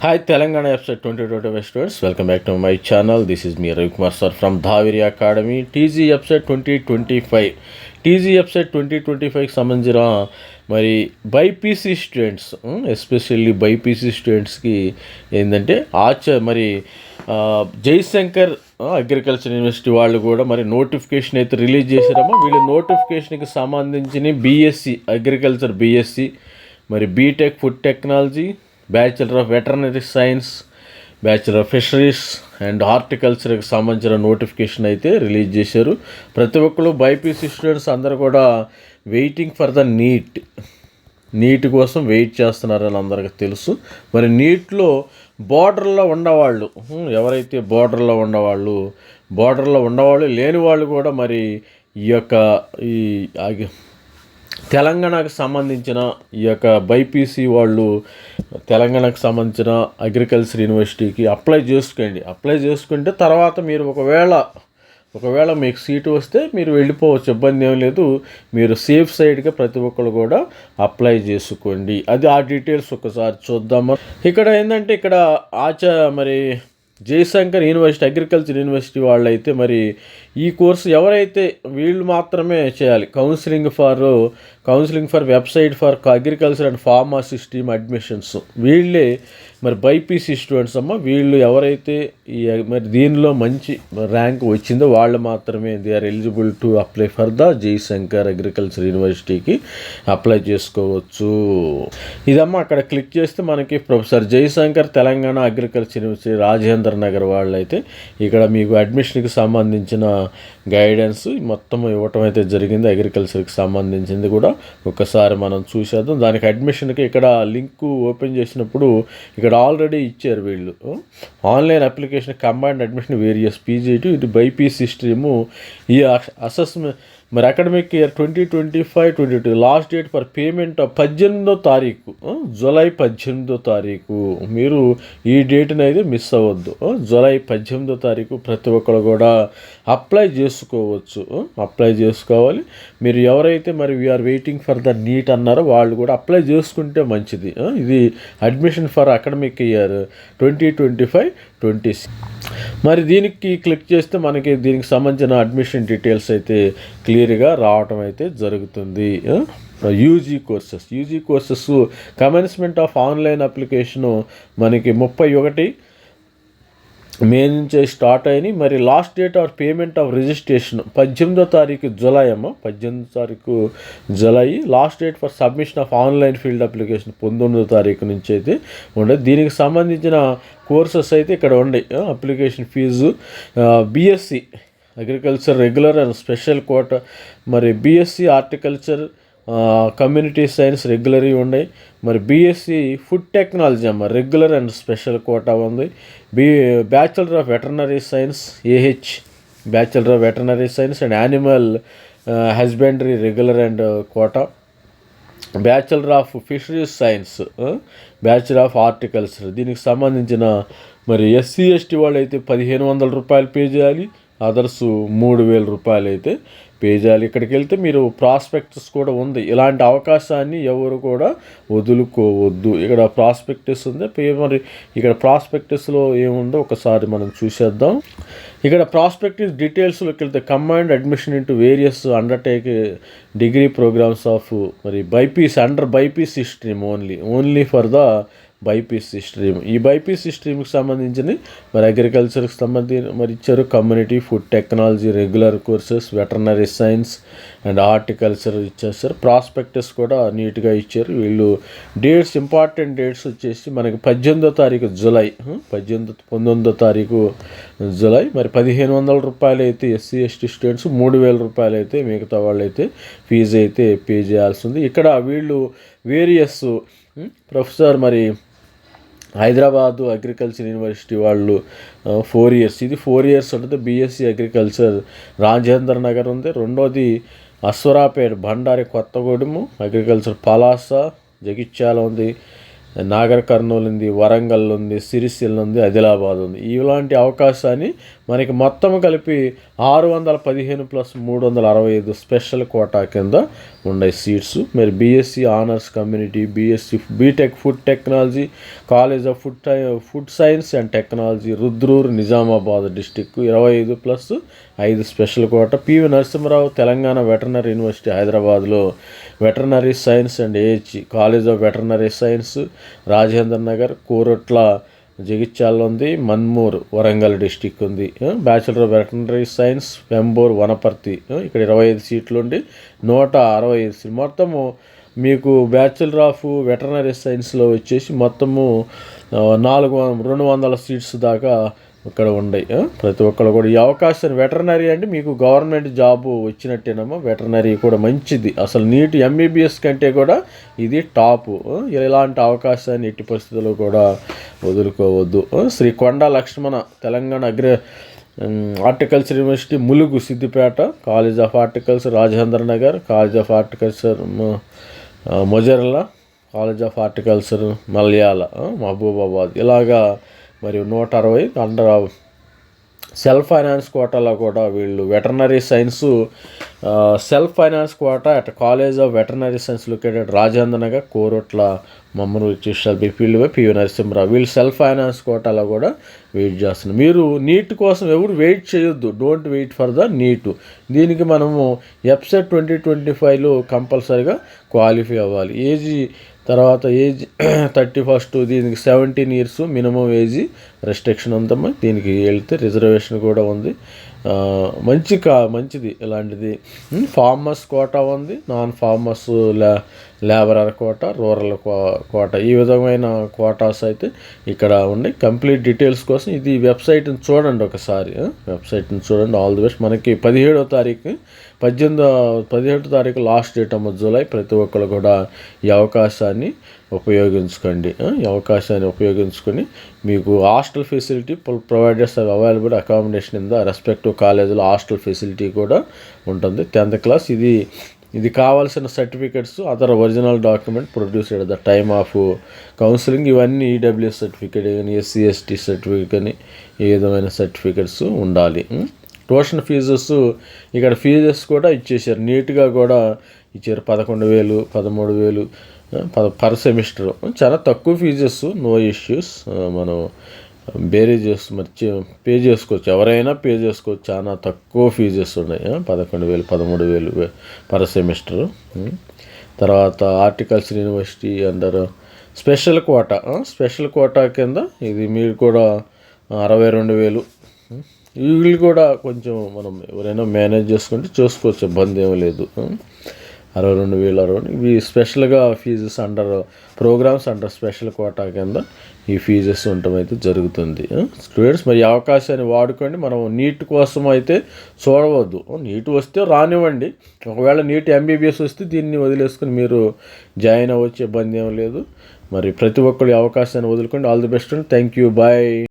Hi, Telangana episode 2020 students. Welcome back to my channel. This is me, Ravi Kumar sir from Dhaviri Academy. TZ episode 2025. TG website twenty twenty ఫైవ్కి సంబంధించిన మరి BiPC students especially BiPC స్టూడెంట్స్కి ఏంటంటే ఆచ మరి Jaishankar agriculture university వాళ్ళు కూడా మరి notification అయితే రిలీజ్ చేశారమ్మా వీళ్ళు నోటిఫికేషన్కి సంబంధించిన బీఎస్సీ అగ్రికల్చర్ బీఎస్సీ మరి BTech food technology bachelor of veterinary science bachelor of fisheries and హార్టికల్చర్కి సంబంధించిన నోటిఫికేషన్ అయితే రిలీజ్ చేశారు. ప్రతి ఒక్కరు బైపీసీ స్టూడెంట్స్ అందరూ కూడా waiting for the NEET NEET కోసం వెయిట్ చేస్తున్నారని అందరికీ తెలుసు. మరి నీట్లో బార్డర్లో ఉన్నవాళ్ళు ఎవరైతే బార్డర్లో ఉన్నవాళ్ళు బార్డర్లో ఉన్నవాళ్ళు లేని వాళ్ళు కూడా మరి ఈ యొక్క ఈ తెలంగాణకు సంబంధించిన ఈ యొక్క బైపీసీ వాళ్ళు తెలంగాణకు సంబంధించిన అగ్రికల్చర్ యూనివర్సిటీకి అప్లై చేసుకోండి. అప్లై చేసుకుంటే తర్వాత మీరు ఒకవేళ ఒకవేళ మీకు సీటు వస్తే మీరు వెళ్ళిపోవచ్చు. ఇబ్బంది ఏం లేదు. మీరు సేఫ్ సైడ్గా ప్రతి ఒక్కరు కూడా అప్లై చేసుకోండి. అది ఆ డీటెయిల్స్ ఒకసారి చూద్దాము. ఇక్కడ ఏంటంటే ఇక్కడ ఆచ మరి జయశంకర్ యూనివర్సిటీ అగ్రికల్చర్ యూనివర్సిటీ వాళ్ళు అయితే మరి ఈ కోర్సు ఎవరైతే వీళ్ళు మాత్రమే చేయాలి. Counselling for counselling for website for agriculture and pharmacy stream admissions. వీళ్ళే మరి బైపీసీ స్టూడెంట్స్ అమ్మ వీళ్ళు ఎవరైతే ఈ మరి దీనిలో మంచి ర్యాంక్ వచ్చిందో వాళ్ళు మాత్రమే they are eligible to apply for the Jayashankar agriculture యూనివర్సిటీకి అప్లై చేసుకోవచ్చు. ఇదమ్మా అక్కడ క్లిక్ చేస్తే మనకి professor Jayashankar Telangana agriculture university Rajendra Nagar వాళ్ళైతే ఇక్కడ మీకు అడ్మిషన్కి సంబంధించిన గైడెన్స్ మొత్తం ఇవ్వటం అయితే జరిగింది. అగ్రికల్చర్కి సంబంధించింది కూడా ఒకసారి మనం చూసేద్దాం. దానికి అడ్మిషన్కి ఇక్కడ లింక్ ఓపెన్ చేసినప్పుడు ఇక్కడ ఆల్రెడీ ఇచ్చారు వీళ్ళు. Online application combined admission various PGT ఇది బైపీసీ స్ట్రీము ఈ అసెస్మెంట్ మరి academic year twenty twenty five twenty two last date for payment పద్దెనిమిదో తారీఖు. జులై పద్దెనిమిదో తారీఖు. మీరు ఈ డేట్ని అయితే మిస్ అవ్వద్దు. జులై పద్దెనిమిదో తారీఖు ప్రతి ఒక్కరు కూడా అప్లై చేసుకోవచ్చు. అప్లై చేసుకోవాలి. మీరు ఎవరైతే మరి we are waiting for the NEET అన్నారో వాళ్ళు కూడా అప్లై చేసుకుంటే మంచిది. ఇది admission for academic year twenty twenty five twenty six మరి దీనికి క్లిక్ చేస్తే మనకి దీనికి సంబంధించిన అడ్మిషన్ డీటెయిల్స్ అయితే క్లియర్గా రావటం అయితే జరుగుతుంది. UG courses. UG courses commencement of online application మనకి ముప్పై ఒకటి మే నుంచే స్టార్ట్ అయినాయి మరి last date of payment of registration పద్దెనిమిదో తారీఖు జులై అమ్మ. పద్దెనిమిదో తారీఖు July. Last date for submission of online field application పంతొమ్మిదో తారీఖు నుంచి అయితే ఉండేది దీనికి సంబంధించిన కోర్సెస్ అయితే ఇక్కడ ఉండే. Application fee BSc agriculture regular and special quota మరి బీఎస్సీ హార్టికల్చర్ కమ్యూనిటీ సైన్స్ రెగ్యులర్గా ఉన్నాయి. మరి బీఎస్సీ ఫుడ్ టెక్నాలజీ అమ్మ రెగ్యులర్ అండ్ స్పెషల్ కోటా ఉంది. B bachelor of veterinary science AH bachelor of veterinary science and animal husbandry regular and quota bachelor of fisheries science bachelor of horticulture దీనికి సంబంధించిన మరి SC ST వాళ్ళు అయితే పదిహేను వందల రూపాయలు పే చేయాలి. అదర్స్ మూడు వేల రూపాయలు అయితే పే చేయాలి ఇక్కడికి వెళ్తే మీరు ప్రాస్పెక్టస్ కూడా ఉంది. ఇలాంటి అవకాశాన్ని ఎవరు కూడా వదులుకోవద్దు. ఇక్కడ ప్రాస్పెక్టస్ ఉంది. పే మరి ఇక్కడ ప్రాస్పెక్టస్లో ఏముందో ఒకసారి మనం చూసేద్దాం. ఇక్కడ ప్రాస్పెక్టివ్ డీటెయిల్స్లోకి వెళ్తే combined admission into various undertake degree programmes of మరి BiPC under BiPC stream only. Only for the BiPC stream ఈ బైపీసీ స్ట్రీమ్కి సంబంధించిన మరి అగ్రికల్చర్కి సంబంధించి మరి ఇచ్చారు. Community food technology regular courses veterinary science and horticulture ఇచ్చేస్తారు ప్రాస్పెక్టస్ కూడా నీట్గా ఇచ్చారు. వీళ్ళు డేట్స్ ఇంపార్టెంట్ డేట్స్ వచ్చేసి మనకి పద్దెనిమిదో తారీఖు జులై పద్దెనిమిది పంతొమ్మిదో తారీఖు జులై. మరి పదిహేను వందల రూపాయలు అయితే ఎస్సీ ఎస్టీ స్టూడెంట్స్ మూడు వేల రూపాయలు అయితే మిగతా వాళ్ళు అయితే ఫీజు అయితే పే చేయాల్సి ఉంది. ఇక్కడ వీళ్ళు వేరియస్ ప్రొఫెసర్ మరి హైదరాబాదు అగ్రికల్చర్ యూనివర్సిటీ వాళ్ళు ఫోర్ ఇయర్స్ ఇది ఫోర్ ఇయర్స్ ఉంటుంది. బీఎస్సీ అగ్రికల్చర్ రాజేంద్ర నగర్ ఉంది. రెండోది అశ్వరాపేట భండారి కొత్తగూడెము అగ్రికల్చర్ పలాస జగిత్యాల ఉంది నాగర్ కర్నూలు ఉంది వరంగల్ ఉంది సిరిసిల్ల ఉంది ఆదిలాబాద్ ఉంది. ఇలాంటి అవకాశాన్ని మనకి మొత్తం కలిపి ఆరు వందల పదిహేను ప్లస్ మూడు వందల అరవై ఐదు స్పెషల్ కోటా కింద ఉన్నాయి సీట్స్. మరి BSc honours community BSc BTech food technology college of food food science and technology Rudrur Nizamabad district ఇరవై ఐదు ప్లస్ ఐదు special quota. PV Narasimharao Telangana veterinary university హైదరాబాద్లో veterinary science and AH college of veterinary science Rajendra Nagar Korutla Jagtial ఉంది Mamnoor Warangal district ఉంది. Bachelor of veterinary science వెంబూర్ Wanaparthy. ఇక్కడ ఇరవై ఐదు సీట్లు ఉండి నూట అరవై ఐదు సీట్లు. మొత్తము మీకు బ్యాచిలర్ ఆఫ్ వెటర్నరీ సైన్స్లో వచ్చేసి మొత్తము నాలుగు రెండు వందల సీట్స్ దాకా ఇక్కడ ఉన్నాయి ప్రతి ఒక్కరు కూడా ఈ అవకాశం వెటర్నరీ అంటే మీకు గవర్నమెంట్ జాబ్ వచ్చినట్టేనమ్మా వెటర్నరీ కూడా మంచిది. అసలు నీట్ ఎంబీబీఎస్ కంటే కూడా ఇది టాప్. ఇలాంటి అవకాశాన్ని ఎట్టి పరిస్థితుల్లో కూడా వదులుకోవద్దు. Sri Konda Laxman Telangana agri horticulture university Mulugu Siddipet college of horticulture Rajendra Nagar college of horticulture Mojerla college of horticulture Malyal Mahabubabad. ఇలాగా మరియు నూట అరవై అండర్ సెల్ఫ్ ఫైనాన్స్ కోటాలో కూడా వీళ్ళు veterinary science self finance quota at college of veterinary science located Rajendra Nagar Korutla Mamnoor shall be filled by PV Narasimharao. వీళ్ళు self finance కోటాలో కూడా వెయిట్ చేస్తున్నారు. మీరు నీట్ కోసం ఎవరు వెయిట్ చేయొద్దు. Don't wait for the NEET. దీనికి మనము ఎఫ్సెట్ ట్వంటీ ట్వంటీ ఫైవ్లో కంపల్సరీగా క్వాలిఫై అవ్వాలి. ఏజీ తర్వాత ఏజ్ థర్టీ ఫస్ట్ దీనికి seventeen years minimum age restriction ఉందమ్మా దీనికి వెళ్తే రిజర్వేషన్ కూడా ఉంది. మంచి కా మంచిది ఇలాంటిది. ఫార్మర్స్ కోటా ఉంది. నాన్ ఫార్మర్స్ లే లేబరర్ కోట రూరల్ కో- కోట. ఈ విధమైన కోటాస్ అయితే ఇక్కడ ఉన్నాయి. కంప్లీట్ డీటెయిల్స్ కోసం ఇది వెబ్సైట్ని చూడండి ఒకసారి. వెబ్సైట్ని చూడండి. All the best. మనకి పదిహేడో తారీఖు పద్దెనిమిదో పదిహేడు తారీఖు లాస్ట్ డేట్ అమ్మ జూలై. ప్రతి ఒక్కరు కూడా ఈ అవకాశాన్ని ఉపయోగించుకోండి. ఈ అవకాశాన్ని ఉపయోగించుకొని మీకు hostel facility providers available accommodation in the respective కాలేజీలో హాస్టల్ ఫెసిలిటీ కూడా ఉంటుంది. టెన్త్ క్లాస్ ఇది ఇది కావాల్సిన certificates other original document produce at the time of counselling ఇవన్నీ ఈడబ్ల్యూఎస్ సర్టిఫికేట్ కానీ ఎస్సీ ఎస్టీ సర్టిఫికేట్ కానీ ఏ విధమైన సర్టిఫికెట్స్ ఉండాలి. ట్యూషన్ ఫీజెస్ ఇక్కడ ఫీజెస్ కూడా ఇచ్చేసారు నీట్గా కూడా ఇచ్చారు. పదకొండు వేలు పదమూడు వేలు పద పర్ సెమిస్టర్. చాలా తక్కువ ఫీజెస్ నో ఇష్యూస్. మనం బేరే చేసి మరి పే చేసుకోవచ్చు. ఎవరైనా పే చేసుకోవచ్చు. చాలా తక్కువ ఫీజెస్ ఉన్నాయి. పదకొండు వేలు పదమూడు వేలు పర్ సెమిస్టర్. తర్వాత articles university under special quota special quota కింద ఇది మీరు కూడా అరవై రెండు వేలు. వీళ్ళు కూడా కొంచెం మనం ఎవరైనా మేనేజ్ చేసుకుంటే చూసుకోవచ్చు ఇబ్బంది ఏమీ లేదు. అరవై రెండు వేలు అరవై ఇవి స్పెషల్గా fees under programmes under special quota కింద ఈ ఫీజెస్ ఉండటం అయితే జరుగుతుంది. స్టూడెంట్స్ మరి అవకాశాన్ని వాడుకోండి. మనం నీట్ కోసం అయితే చూడవద్దు. నీట్ వస్తే రానివ్వండి. ఒకవేళ నీట్ ఎంబీబీఎస్ వస్తే దీన్ని వదిలేసుకుని మీరు జాయిన్ అవ్వచ్చు ఇబ్బంది ఏం లేదు. మరి ప్రతి ఒక్కరి అవకాశాన్ని వదులుకోండి. All the best thank you. Bye.